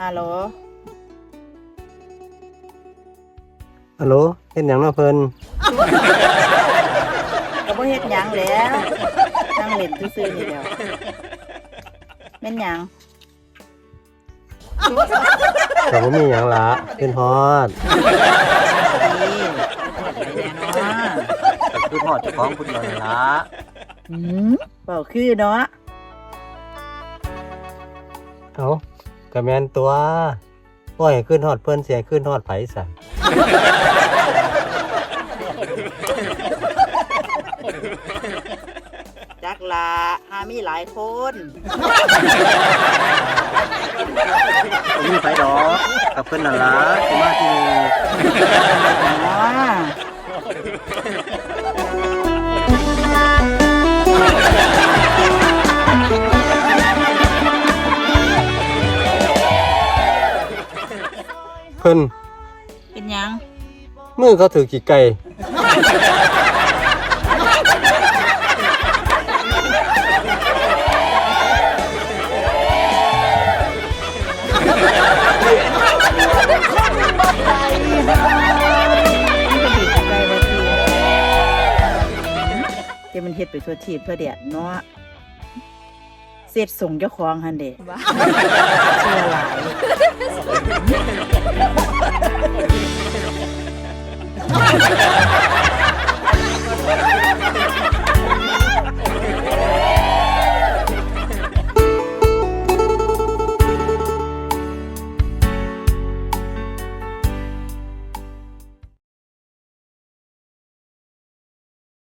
ฮัลโหล ฮัลโหลเฮ็ดหยังเนาะเพิ่นก็บ่เฮ็ดหยังแหล้วนั่งเล่นซื่อๆนี่เดียวแม่นหยังก็บ่มีหยังละขึ้นฮอดดีไปแน่เนาะก็คือทอดเจ้าของผู้เดียวนี่ล่ะหืมเป่าคือเนาะ เอ้า ก็แม่นตัวปล่อยให้ขึ้นฮอดเพิ่นสิให้ขึ้นฮอดไผสั่นจักละหามีหลายคนบ่มีไผดอกกับเพิ่นนั่นล่ะสิมาที่นี่อ๋อ เพิ่นเป็นหยังมือเขาถือกี่ไก่มันก็ดีใจว่าทีเดี๋ยวมันเฮ็ดไปทั่วทีบทั่วเดียดเนาะเสร็จส่งเจ้าของหันเด้เ Ha ha ha ha!